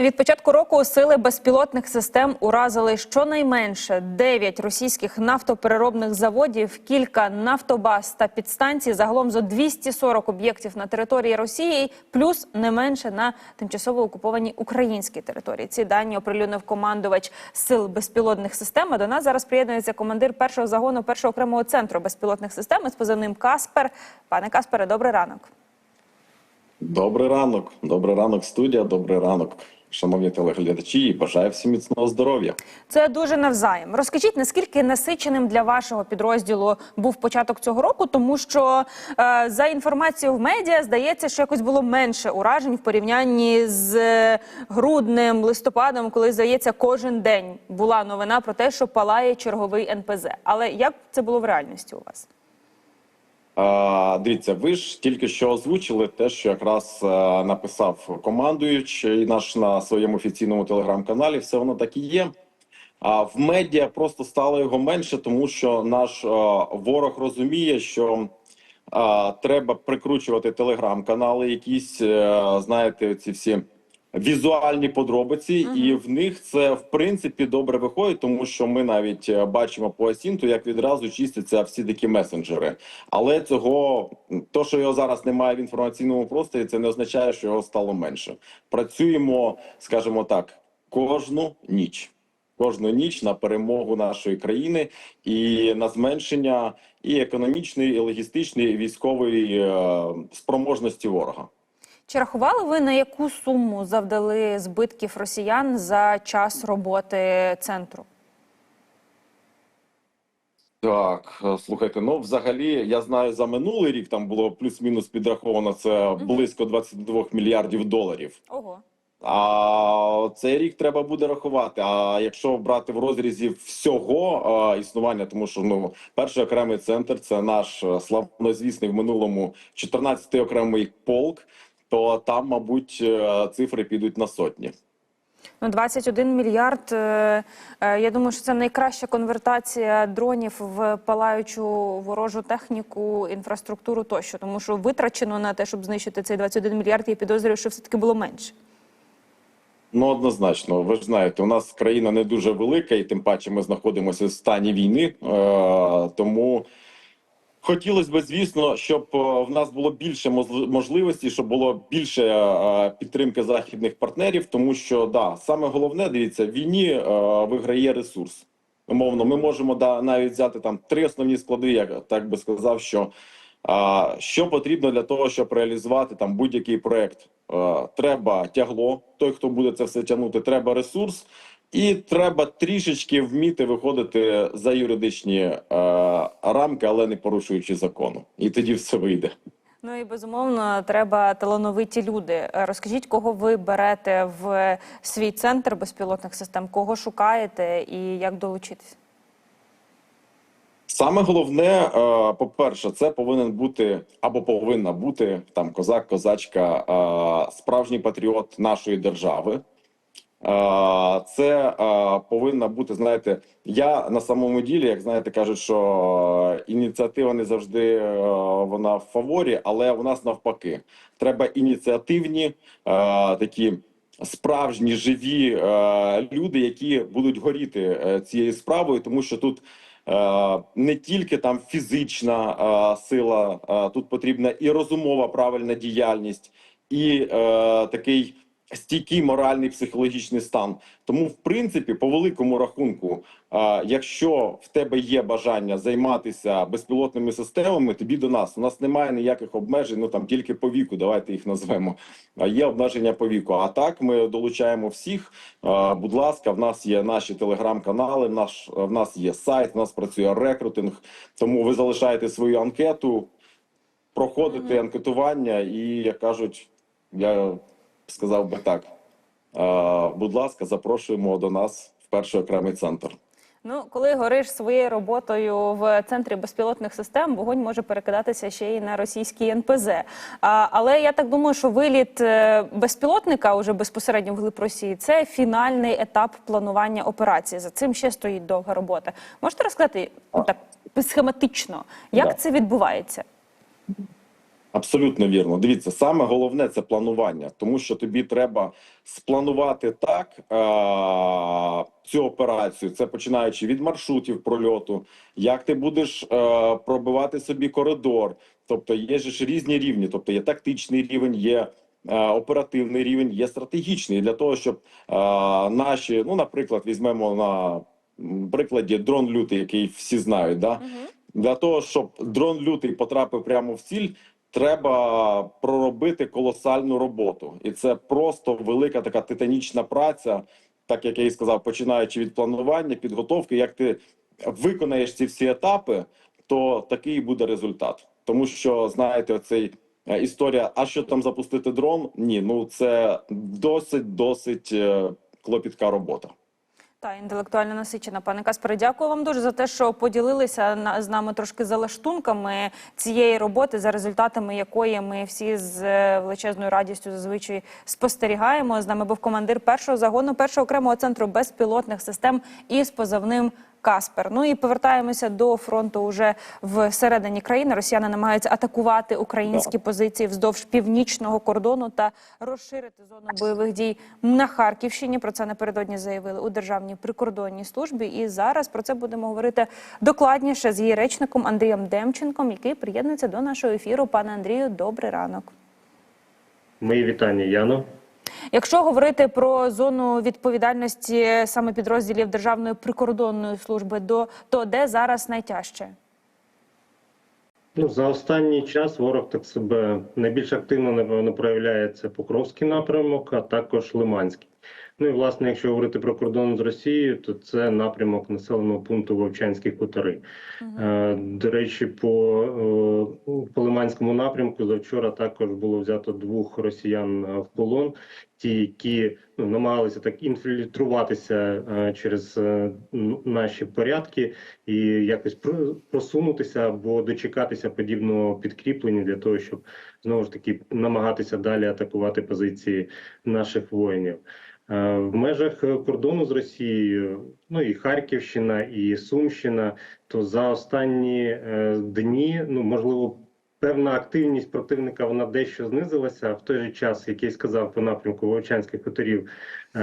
Від початку року сили безпілотних систем уразили щонайменше 9 російських нафтопереробних заводів, кілька нафтобаз та підстанцій, загалом зо 240 об'єктів на території Росії, плюс не менше на тимчасово окупованій українській території. Ці дані оприлюднив командувач сил безпілотних систем. А до нас зараз приєднується командир першого загону першого окремого центру безпілотних систем з позивним Каспер. Пане Каспере, добрий ранок. Добрий ранок, добрий ранок, студія. Добрий ранок, шановні телеглядачі. і Бажаю всім міцного здоров'я. Це дуже навзаєм. Розкажіть, наскільки насиченим для вашого підрозділу був початок цього року, тому що е, за інформацією в медіа здається, що якось було менше уражень в порівнянні з е, груднем, листопадом, коли здається, кожен день була новина про те, що палає черговий НПЗ. Але як це було в реальності у вас? Дивіться, ви ж тільки що озвучили те, що якраз е, написав командуючий наш на своєму офіційному телеграм-каналі. Все воно так і є. А в медіа просто стало його менше, тому що наш е, ворог розуміє, що е, треба прикручувати телеграм-канали, якісь знаєте, ці всі візуальні подробиці, і в них це в принципі добре виходить, тому що ми навіть е, бачимо по Асінту, як відразу чистяться всі такі месенджери. Але цього то, що його зараз немає в інформаційному просторі, це не означає, що його стало менше. Працюємо, скажімо так, кожну ніч. Кожну ніч на перемогу нашої країни і на зменшення і економічної, і логістичної, і військової е, спроможності ворога. Чи рахували ви на яку суму завдали збитків росіян за час роботи центру? Так, е, слухайте, ну взагалі я знаю за минулий рік там було плюс-мінус підраховано це близько 22 мільярдів доларів. Ого. А цей рік треба буде рахувати. А якщо брати в розрізі всього е, існування, тому що ну перший окремий центр це наш е, славнозвісний в минулому 14-й окремий полк, то там, мабуть, е, цифри підуть на сотні. Ну, 21 мільярд. е, е, Я думаю, що це найкраща конвертація дронів в палаючу ворожу техніку, інфраструктуру тощо. Тому що витрачено на те, щоб знищити цей 21 мільярд, я підозрюю, що все таки було менше. Ну, однозначно, ви ж знаєте, у нас країна не дуже велика, і тим паче ми знаходимося в стані війни. Тому хотілося б, звісно, щоб е, в нас було більше можливостей, щоб було більше е, підтримки західних партнерів. Тому що да, саме головне, дивіться, в війні е, виграє ресурс. Умовно, ми можемо да, навіть взяти там три основні склади, як так би сказав, що а, що потрібно для того, щоб реалізувати там будь-який проект? Треба тягло, той, хто буде це все тягнути, треба ресурс, і треба трішечки вміти виходити за юридичні е, рамки, але не порушуючи закону. І тоді все вийде. Ну і безумовно треба талановиті люди. Е, Розкажіть, кого ви берете в свій центр безпілотних систем, кого шукаєте і як долучитись? Саме головне, е, по-перше, це повинен бути або повинна бути там козак, козачка, е, справжній патріот нашої держави. Це повинна бути, знаєте, я на самому ділі, як знаєте, кажуть, що е, ініціатива не завжди е, вона в фаворі, але у нас навпаки. Треба ініціативні е, такі справжні живі люди, які будуть горіти цією справою, тому що тут. Не тільки там фізична сила, тут потрібна і розумова правильна діяльність, і такий стійкий моральний психологічний стан. Тому, в принципі, по великому рахунку, якщо в тебе є бажання займатися безпілотними системами, тобі до нас у нас немає ніяких обмежень. Ну там тільки по віку, давайте їх назвемо. Є обмеження по віку. А так ми долучаємо всіх. Будь ласка, в нас є наші телеграм-канали. Наш в нас є сайт, в нас працює рекрутинг. Тому ви залишаєте свою анкету, проходите анкетування, і як кажуть, я сказав би так. Будь ласка, запрошуємо до нас в перший окремий центр. Ну, коли гориш своєю роботою в центрі безпілотних систем, вогонь може перекидатися ще й на російський НПЗ. А, але я так думаю, що виліт е, безпілотника уже безпосередньо в глиб Росії це фінальний етап планування операції. За цим ще стоїть довга робота. Можете розказати так схематично, як Да. це відбувається? Абсолютно вірно. Дивіться, саме головне це планування, тому що тобі треба спланувати так е- цю операцію. Це починаючи від маршрутів прольоту, як ти будеш е- пробивати собі коридор. Тобто є ж різні рівні. Тобто є тактичний рівень, є е, оперативний рівень, є стратегічний. І для того, щоб е- наші, ну, наприклад, візьмемо на прикладі дрон лютий, який всі знають, да. Для того, щоб дрон лютий потрапив прямо в ціль, треба проробити колосальну роботу, і це просто велика така титанічна праця, так як я і сказав, починаючи від планування, підготовки. Як ти виконаєш ці всі етапи, то такий буде результат. Тому що знаєте, оцей е, історія, а що там запустити дрон? Ні, ну це досить досить е, клопітка робота. Та інтелектуально насичена. Пане Каспере, дякую вам дуже за те, що поділилися з нами трошки залаштунками цієї роботи, за результатами якої ми всі з е, величезною радістю зазвичай спостерігаємо. З нами був командир першого загону першого окремого центру безпілотних систем із позивним. Каспер. Ну і повертаємося до фронту уже всередині країни. Росіяни намагаються атакувати українські позиції вздовж північного кордону та розширити зону бойових дій на Харківщині. Про це напередодні заявили у державній прикордонній службі. І зараз про це будемо говорити докладніше з її речником Андрієм Демченком, який приєднується до нашого ефіру. Пане Андрію, добрий ранок. Мої вітання, Яно. Якщо говорити про зону відповідальності саме підрозділів Державної прикордонної служби, то де зараз найтяжче? Ну, за останній час ворог так себе найбільш активно, напевно, проявляє це Покровський напрямок, а також Лиманський. Ну і власне, якщо говорити про кордон з Росією, то це напрямок населеного пункту Вовчанські хутори. Е, До речі, по, е, по Лиманському напрямку завчора також було взято двох росіян е, в полон. Ті, які ну, намагалися так інфільтруватися через наші порядки і якось про- просунутися або дочекатися подібного підкріплення для того, щоб знову ж таки намагатися далі атакувати позиції наших воїнів. Е, В межах е, кордону з Росією, ну і Харківщина, і Сумщина, то за останні е, дні, ну можливо, певна активність противника вона дещо знизилася. В той же час, як я сказав, по напрямку Вовчанських хуторів,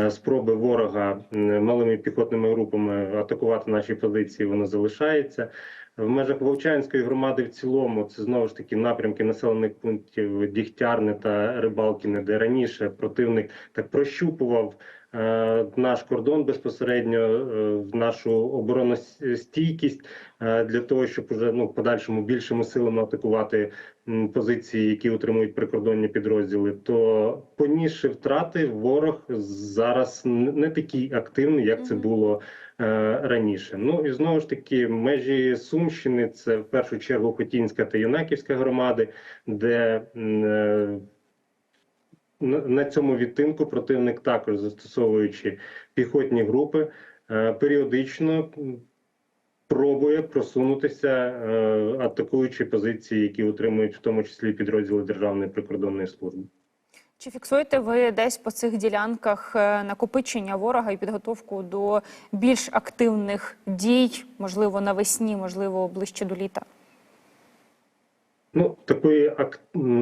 спроби ворога малими піхотними групами атакувати наші позиції, воно залишається. В межах Вовчанської громади в цілому це знову ж таки напрямки населених пунктів Дігтярне та Рибалкіне, де раніше противник так прощупував е, наш кордон безпосередньо, е, нашу обороностійкість е, для того, щоб уже ну подальшому більшими силами атакувати м, позиції, які утримують прикордонні підрозділи, то понісши втрати, ворог зараз не такий активний, як це було раніше. Ну і знову ж таки, межі Сумщини це в першу чергу Хотінська та Юнаківська громади, де е, на цьому відтинку противник також застосовуючи піхотні групи, е, періодично пробує просунутися, е, атакуючи позиції, які утримують в тому числі підрозділи Державної прикордонної служби. Чи фіксуєте ви десь по цих ділянках е, накопичення ворога і підготовку до більш активних дій, можливо, навесні, можливо, ближче до літа? Ну, такої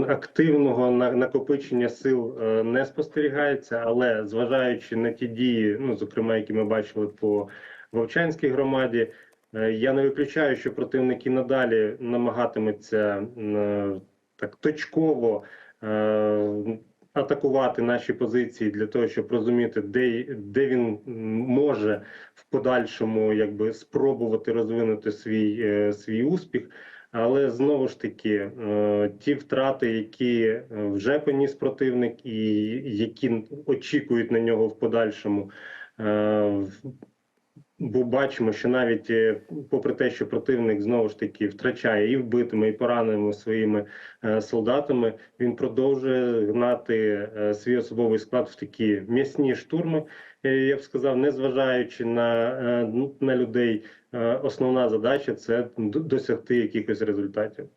активного накопичення сил е, не спостерігається, але зважаючи на ті дії, ну зокрема, які ми бачили по Вовчанській громаді, е, я не виключаю, що противник і надалі е, так точково атакувати наші позиції для того, щоб розуміти, де, де він може в подальшому якби спробувати розвинути свій, е, свій успіх. Але знову ж таки, е, ті втрати, які е, вже поніс противник, і які очікують на нього в подальшому, бо бачимо, що навіть е, попри те, що противник знову ж таки втрачає і вбитими, і пораненими своїми е, солдатами, він продовжує гнати е, свій особовий склад в такі м'ясні штурми. Я б сказав, незважаючи на, ну, на людей, основна задача це досягти якихось результатів.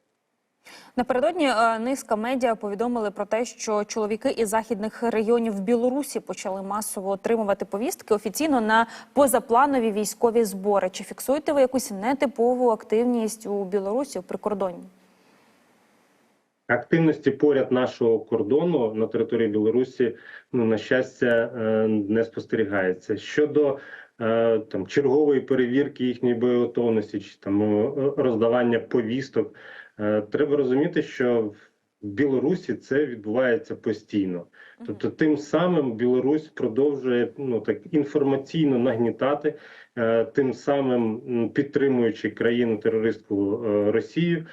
Напередодні е, низка медіа повідомили про те, що чоловіки із західних регіонів Білорусі почали масово отримувати повістки офіційно на позапланові військові збори. Чи фіксуєте ви якусь нетипову активність у Білорусі в прикордонні? Активності поряд нашого кордону на території Білорусі, ну на щастя, е, не спостерігається. Щодо е, там чергової перевірки їхньої боєготовності чи там роздавання повісток, треба розуміти, що в Білорусі це відбувається постійно. Тобто, тим самим Білорусь продовжує ну так інформаційно нагнітати, е, тим самим підтримуючи країну терористку е, Росію,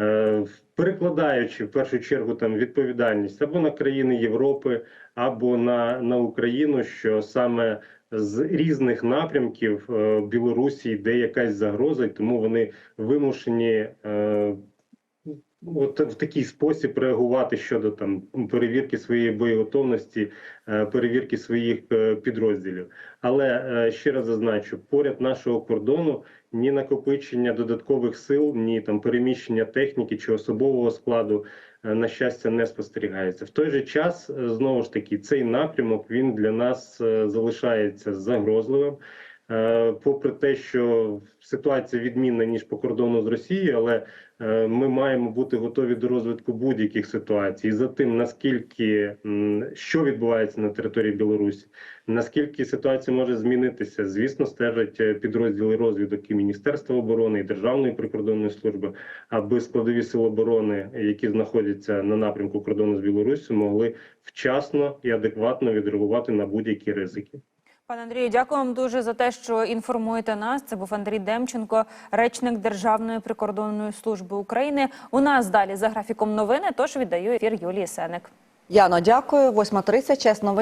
е, перекладаючи в першу чергу там відповідальність або на країни Європи, або на, на Україну, що саме з різних напрямків е, Білорусі йде якась загроза, і тому вони вимушені. е, От в такий спосіб реагувати щодо там перевірки своєї боєготовності, е, перевірки своїх е, підрозділів. Але е, ще раз зазначу, поряд нашого кордону ні накопичення додаткових сил, ні там переміщення техніки чи особового складу на щастя не спостерігається. В той же час знову ж таки цей напрямок він для нас залишається загрозливим. Е, Попри те, що ситуація відмінна ніж по кордону з Росією, але е, ми маємо бути готові до розвитку будь-яких ситуацій. За тим, наскільки що відбувається на території Білорусі, наскільки ситуація може змінитися, звісно, стежать е, підрозділи розвідок і Міністерства оборони і Державної прикордонної служби, аби складові сил оборони, які знаходяться на напрямку кордону з Білоруссю, могли вчасно і адекватно відреагувати на будь-які ризики. Пане Андрію, дякую вам дуже за те, що інформуєте нас. Це був Андрій Демченко, речник Державної прикордонної служби України. У нас далі за графіком новини. Тож віддаю ефір Юлії Сеник. Яно, дякую. 8.30, час новин.